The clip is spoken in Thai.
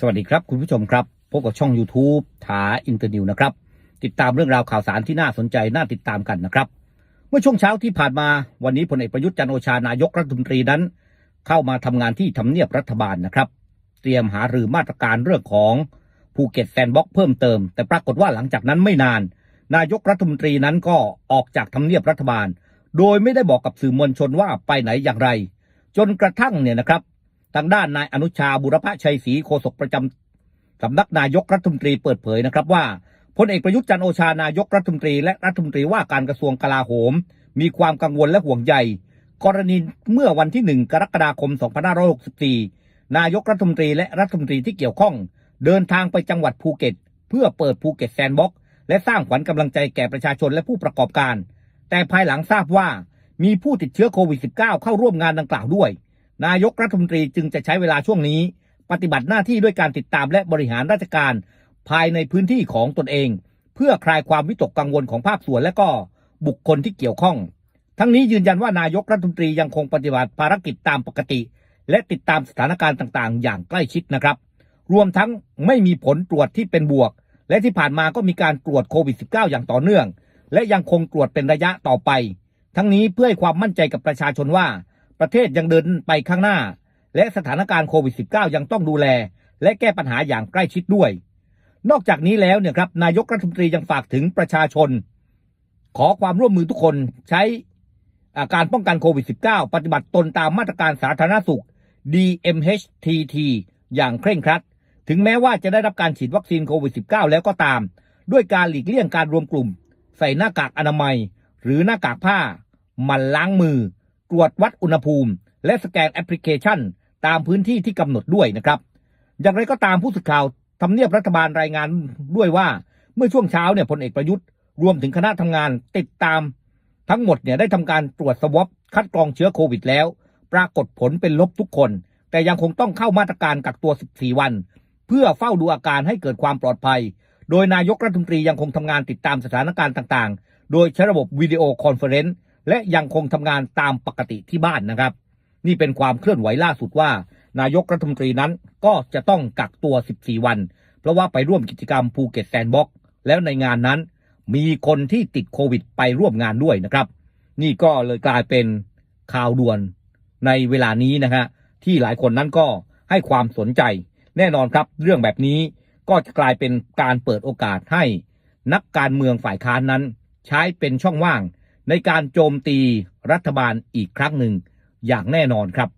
สวัสดีครับคุณผู้ชมครับ พบกับช่อง YouTube ถาอินเตอร์นิวนะครับ ติดตามเรื่องราวข่าวสารที่น่าสนใจน่าติดตามกันนะครับ เมื่อช่วงเช้าที่ผ่านมาวันนี้พลเอกประยุทธ์จันโอชานายกรัฐมนตรีนั้น เข้ามาทำงานที่ทำเนียบรัฐบาลนะครับ เตรียมหารือมาตรการเรื่องของภูเก็ตแซนด์บ็อกเพิ่มเติม แต่ปรากฏว่าหลังจากนั้นไม่นาน นายกรัฐมนตรีนั้นก็ออกจากทำเนียบรัฐบาล โดยไม่ได้บอกกับสื่อมวลชนว่าไปไหนอย่างไร จนกระทั่งเนี่ยนะครับ ทางด้านนายอนุชาบุรพชัยศรีโฆษกประจำสำนักนายกรัฐมนตรีเปิดเผยนะครับว่าพลเอกประยุทธ์จันโอชานายกรัฐมนตรีและรัฐมนตรีว่าการกระทรวงกลาโหม มีความกังวลและห่วงใยกรณีเมื่อวันที่ 1 กรกฎาคม 2564 นายกรัฐมนตรีและรัฐมนตรีที่เกี่ยวข้อง เดินทางไปจังหวัดภูเก็ต เพื่อเปิดภูเก็ตแซนด์บ็อกซ์และสร้างขวัญกำลังใจแก่ประชาชนและผู้ประกอบการ แต่ภายหลังทราบว่ามีผู้ติดเชื้อโควิด -19 เข้าร่วมงานดังกล่าวด้วย นายกรัฐมนตรีจึงจะใช้เวลาช่วงนี้ ปฏิบัติหน้าที่ด้วยการติดตามและบริหารราชการ ภายในพื้นที่ของตนเอง เพื่อคลายความวิตกกังวลของภาคส่วนและก็บุคคลที่เกี่ยวข้อง ทั้งนี้ยืนยันว่านายกรัฐมนตรียังคงปฏิบัติภารกิจตามปกติ และติดตามสถานการณ์ต่างๆ อย่างใกล้ชิดนะครับ รวมทั้งไม่มีผลตรวจที่เป็นบวก และที่ผ่านมาก็มีการตรวจโควิด -19 อย่างต่อเนื่อง และยังคงตรวจเป็นระยะต่อไป ทั้งนี้เพื่อให้ความมั่นใจกับประชาชนว่า ประเทศยังเดินไปข้างหน้า และสถานการณ์โควิด -19 ยังต้องดูแล และแก้ปัญหาอย่างใกล้ชิดด้วย นอกจากนี้แล้วเนี่ยครับนายกรัฐมนตรียังฝากถึงประชาชน ขอความร่วมมือทุกคนใช้การป้องกันโควิด -19 ปฏิบัติตนตามมาตรการสาธารณสุข DMHTT อย่างเคร่งครัด ถึงแม้ว่าจะได้รับการฉีดวัคซีนโควิด -19 แล้วก็ตาม ด้วยการหลีกเลี่ยงการรวมกลุ่ม ใส่หน้ากากอนามัย หรือหน้ากากผ้า มันล้างมือ ตรวจวัดอุณหภูมิ และสแกนแอปพลิเคชัน ตามพื้นที่ที่กำหนดด้วยนะครับ อย่างไรก็ตามผู้สื่อข่าวทำเนียบรัฐบาลรายงานด้วยว่า เมื่อช่วงเช้าเนี่ยพลเอกประยุทธ์รวมถึงคณะทำงานติดตาม ทั้งหมดเนี่ยได้ทำการตรวจสวอปคัดกรองเชื้อโควิดแล้ว ปรากฏผลเป็นลบทุกคน แต่ยังคงต้องเข้ามาตรการกักตัว 14 วัน เพื่อเฝ้าดูอาการให้เกิดความปลอดภัย โดยนายกรัฐมนตรียังคงทำงานติดตามสถานการณ์ต่างๆ โดยใช้ระบบวิดีโอคอนเฟอเรนซ์ และยังคงทำงานตามปกติที่บ้านนะครับ นี่เป็นความเคลื่อนไหวล่าสุดว่า นายกรัฐมนตรีนั้นก็จะต้องกักตัว 14 วัน เพราะว่าไปร่วมกิจกรรมภูเก็ตแซนด์บ็อกซ์แล้วในงานนั้น มีคนที่ติดโควิดไปร่วมงานด้วยนะครับ นี่ก็เลยกลายเป็นข่าวด่วนในเวลานี้นะฮะที่หลายคนนั้นก็ให้ความสนใจ แน่นอนครับ เรื่องแบบนี้ก็จะกลายเป็นการเปิดโอกาสให้ นักการเมืองฝ่ายค้านนั้น ใช้เป็นช่องว่าง ในการโจมตีรัฐบาลอีกครั้งหนึ่งอย่างแน่นอนครับ